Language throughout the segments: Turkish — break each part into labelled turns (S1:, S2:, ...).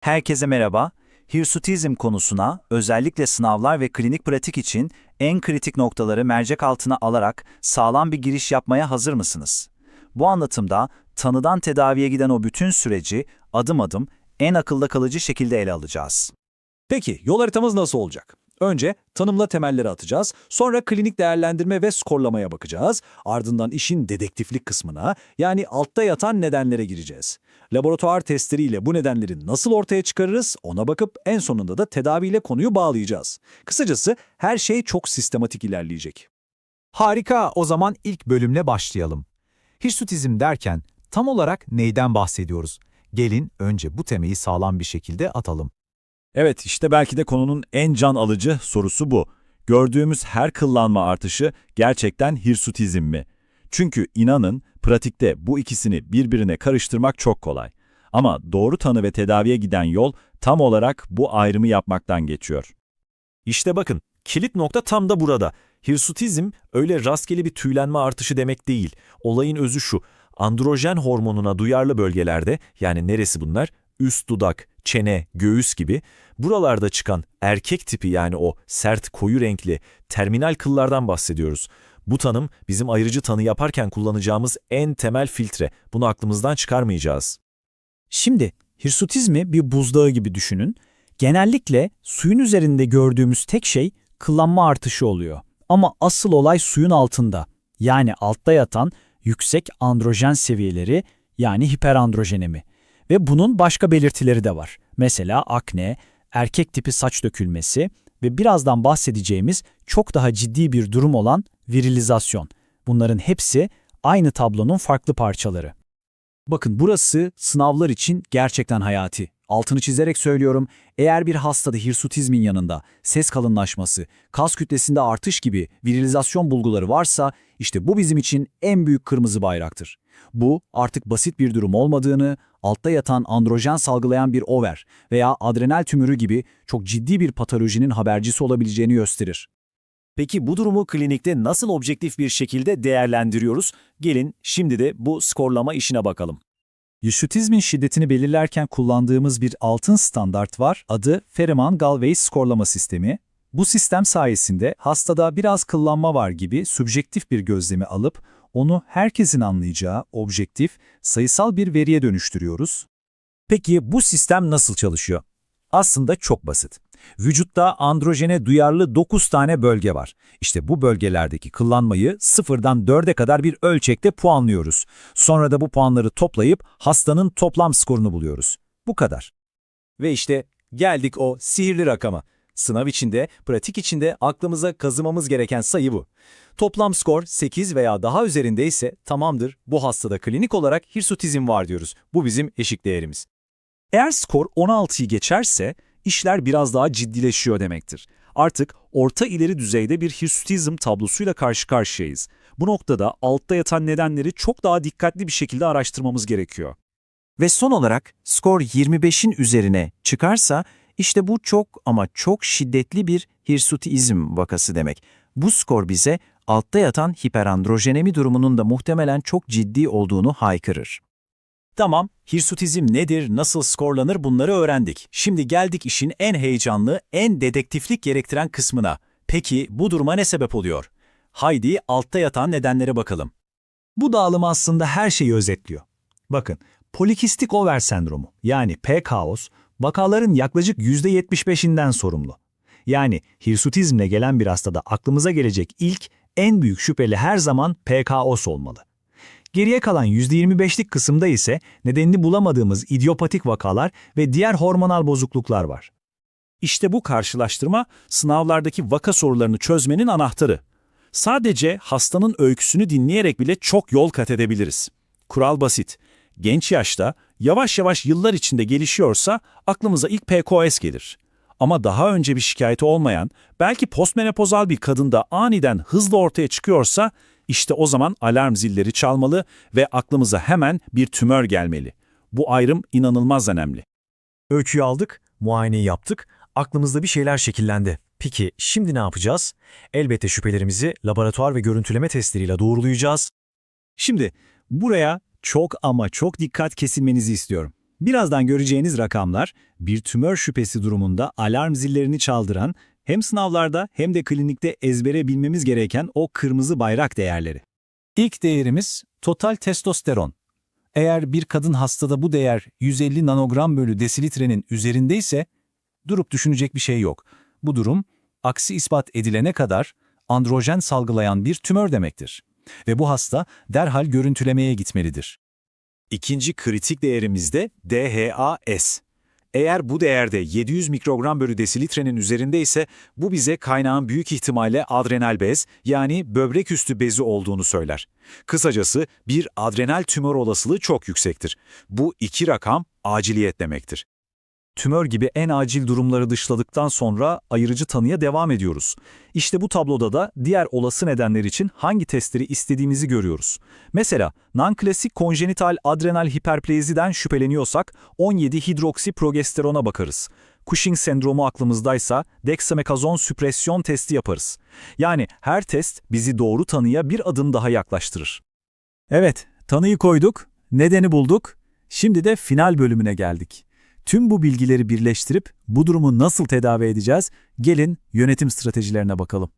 S1: Herkese merhaba. Hirsutizm konusuna özellikle sınavlar ve klinik pratik için en kritik noktaları mercek altına alarak sağlam bir giriş yapmaya hazır mısınız? Bu anlatımda tanıdan tedaviye giden o bütün süreci adım adım en akılda kalıcı şekilde ele alacağız.
S2: Peki yol haritamız nasıl olacak? Önce tanımla temelleri atacağız, sonra klinik değerlendirme ve skorlamaya bakacağız, ardından işin dedektiflik kısmına yani altta yatan nedenlere gireceğiz. Laboratuvar testleriyle bu nedenleri nasıl ortaya çıkarırız ona bakıp en sonunda da tedaviyle konuyu bağlayacağız. Kısacası her şey çok sistematik ilerleyecek.
S3: Harika, o zaman ilk bölümle başlayalım. Hirsutizm derken tam olarak neyden bahsediyoruz? Gelin önce bu temeyi sağlam bir şekilde atalım.
S4: Evet, işte belki de konunun en can alıcı sorusu bu. Gördüğümüz her kıllanma artışı gerçekten hirsutizm mi? Çünkü inanın, pratikte bu ikisini birbirine karıştırmak çok kolay. Ama doğru tanı ve tedaviye giden yol tam olarak bu ayrımı yapmaktan geçiyor.
S5: İşte bakın, kilit nokta tam da burada. Hirsutizm öyle rastgele bir tüylenme artışı demek değil. Olayın özü şu, androjen hormonuna duyarlı bölgelerde, yani neresi bunlar? Üst dudak, çene, göğüs gibi, buralarda çıkan erkek tipi yani o sert koyu renkli terminal kıllardan bahsediyoruz. Bu tanım bizim ayrıcı tanı yaparken kullanacağımız en temel filtre. Bunu aklımızdan çıkarmayacağız.
S6: Şimdi hirsutizmi bir buzdağı gibi düşünün. Genellikle suyun üzerinde gördüğümüz tek şey kıllanma artışı oluyor. Ama asıl olay suyun altında. Yani altta yatan yüksek androjen seviyeleri yani hiperandrojenemi. Ve bunun başka belirtileri de var. Mesela akne, erkek tipi saç dökülmesi ve birazdan bahsedeceğimiz çok daha ciddi bir durum olan virilizasyon. Bunların hepsi aynı tablonun farklı parçaları. Bakın burası sınavlar için gerçekten hayati. Altını çizerek söylüyorum, eğer bir hastada hirsutizmin yanında ses kalınlaşması, kas kütlesinde artış gibi virilizasyon bulguları varsa işte bu bizim için en büyük kırmızı bayraktır. Bu artık basit bir durum olmadığını, altta yatan androjen salgılayan bir over veya adrenal tümörü gibi çok ciddi bir patolojinin habercisi olabileceğini gösterir.
S5: Peki bu durumu klinikte nasıl objektif bir şekilde değerlendiriyoruz? Gelin şimdi de bu skorlama işine bakalım.
S6: Hirsutizmin şiddetini belirlerken kullandığımız bir altın standart var. Adı Ferriman-Galway skorlama sistemi. Bu sistem sayesinde hastada biraz kıllanma var gibi subjektif bir gözlemi alıp onu herkesin anlayacağı objektif, sayısal bir veriye dönüştürüyoruz.
S5: Peki bu sistem nasıl çalışıyor? Aslında çok basit. Vücutta androjene duyarlı 9 tane bölge var. İşte bu bölgelerdeki kıllanmayı sıfırdan 4'e kadar bir ölçekte puanlıyoruz. Sonra da bu puanları toplayıp hastanın toplam skorunu buluyoruz. Bu kadar.
S2: Ve işte geldik o sihirli rakama. Sınav içinde, pratik içinde aklımıza kazımamız gereken sayı bu. Toplam skor 8 veya daha üzerindeyse tamamdır bu hastada klinik olarak hirsutizm var diyoruz. Bu bizim eşik değerimiz.
S7: Eğer skor 16'yı geçerse işler biraz daha ciddileşiyor demektir. Artık orta ileri düzeyde bir hirsutizm tablosuyla karşı karşıyayız. Bu noktada altta yatan nedenleri çok daha dikkatli bir şekilde araştırmamız gerekiyor.
S8: Ve son olarak skor 25'in üzerine çıkarsa işte bu çok ama çok şiddetli bir hirsutizm vakası demek. Bu skor bize altta yatan hiperandrojenemi durumunun da muhtemelen çok ciddi olduğunu haykırır.
S5: Tamam, hirsutizm nedir, nasıl skorlanır bunları öğrendik. Şimdi geldik işin en heyecanlı, en dedektiflik gerektiren kısmına. Peki bu duruma ne sebep oluyor? Haydi altta yatan nedenlere bakalım.
S6: Bu dağılım aslında her şeyi özetliyor. Bakın, polikistik over sendromu yani PKOS vakaların yaklaşık %75'inden sorumlu. Yani hirsutizmle gelen bir hastada aklımıza gelecek ilk, en büyük şüpheli her zaman PKOS olmalı. Geriye kalan %25'lik kısımda ise nedenini bulamadığımız idiopatik vakalar ve diğer hormonal bozukluklar var.
S7: İşte bu karşılaştırma sınavlardaki vaka sorularını çözmenin anahtarı. Sadece hastanın öyküsünü dinleyerek bile çok yol kat edebiliriz. Kural basit. Genç yaşta yavaş yavaş yıllar içinde gelişiyorsa aklımıza ilk PCOS gelir. Ama daha önce bir şikayeti olmayan, belki postmenopozal bir kadında aniden hızla ortaya çıkıyorsa işte o zaman alarm zilleri çalmalı ve aklımıza hemen bir tümör gelmeli. Bu ayrım inanılmaz önemli.
S5: Öyküyü aldık, muayeneyi yaptık, aklımızda bir şeyler şekillendi. Peki şimdi ne yapacağız? Elbette şüphelerimizi laboratuvar ve görüntüleme testleriyle doğrulayacağız.
S7: Şimdi buraya çok ama çok dikkat kesilmenizi istiyorum.
S6: Birazdan göreceğiniz rakamlar bir tümör şüphesi durumunda alarm zillerini çaldıran hem sınavlarda hem de klinikte ezbere bilmemiz gereken o kırmızı bayrak değerleri.
S3: İlk değerimiz total testosteron. Eğer bir kadın hastada bu değer 150 nanogram bölü desilitrenin üzerindeyse durup düşünecek bir şey yok. Bu durum aksi ispat edilene kadar androjen salgılayan bir tümör demektir. Ve bu hasta derhal görüntülemeye gitmelidir.
S2: İkinci kritik değerimiz de DHAS. Eğer bu değerde 700 mikrogram bölü desilitrenin üzerinde ise bu bize kaynağın büyük ihtimalle adrenal bez yani böbrek üstü bezi olduğunu söyler. Kısacası bir adrenal tümör olasılığı çok yüksektir. Bu iki rakam aciliyet demektir. Tümör gibi en acil durumları dışladıktan sonra ayırıcı tanıya devam ediyoruz. İşte bu tabloda da diğer olası nedenler için hangi testleri istediğimizi görüyoruz. Mesela non-klasik konjenital adrenal hiperpleziden şüpheleniyorsak 17 hidroksiprogesterona bakarız. Cushing sendromu aklımızdaysa dexamethasone süpresyon testi yaparız. Yani her test bizi doğru tanıya bir adım daha yaklaştırır.
S7: Evet, tanıyı koyduk, nedeni bulduk. Şimdi de final bölümüne geldik. Tüm bu bilgileri birleştirip bu durumu nasıl tedavi edeceğiz? Gelin yönetim stratejilerine bakalım.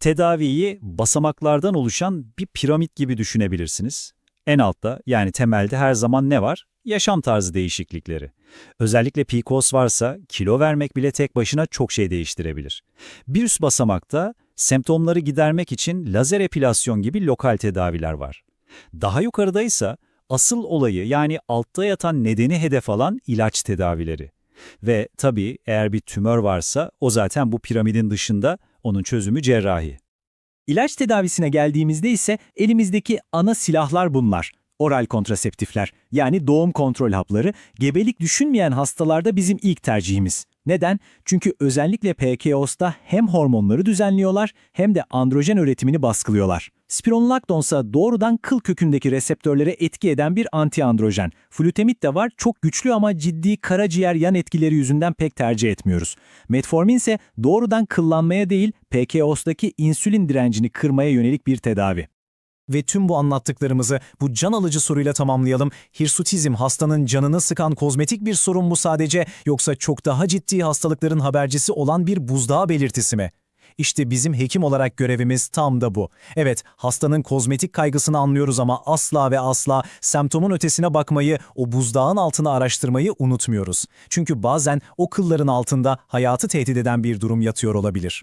S6: Tedaviyi basamaklardan oluşan bir piramit gibi düşünebilirsiniz. En altta yani temelde her zaman ne var? Yaşam tarzı değişiklikleri. Özellikle PCOS varsa kilo vermek bile tek başına çok şey değiştirebilir. Bir üst basamakta semptomları gidermek için lazer epilasyon gibi lokal tedaviler var. Daha yukarıdaysa asıl olayı yani altta yatan nedeni hedef alan ilaç tedavileri. Ve tabii eğer bir tümör varsa o zaten bu piramidin dışında onun çözümü cerrahi. İlaç tedavisine geldiğimizde ise elimizdeki ana silahlar bunlar. Oral kontraseptifler yani doğum kontrol hapları gebelik düşünmeyen hastalarda bizim ilk tercihimiz. Neden? Çünkü özellikle PCOS'ta hem hormonları düzenliyorlar hem de androjen üretimini baskılıyorlar. Spironolactonsa doğrudan kıl kökündeki reseptörlere etki eden bir antiandrojen. Flutamid de var çok güçlü ama ciddi karaciğer yan etkileri yüzünden pek tercih etmiyoruz. Metformin ise doğrudan kıllanmaya değil PCOS'taki insülin direncini kırmaya yönelik bir tedavi.
S3: Ve tüm bu anlattıklarımızı bu can alıcı soruyla tamamlayalım. Hirsutizm hastanın canını sıkan kozmetik bir sorun mu sadece yoksa çok daha ciddi hastalıkların habercisi olan bir buzdağı belirtisi mi? İşte bizim hekim olarak görevimiz tam da bu. Evet, hastanın kozmetik kaygısını anlıyoruz ama asla ve asla semptomun ötesine bakmayı, o buzdağın altına araştırmayı unutmuyoruz. Çünkü bazen o kılların altında hayatı tehdit eden bir durum yatıyor olabilir.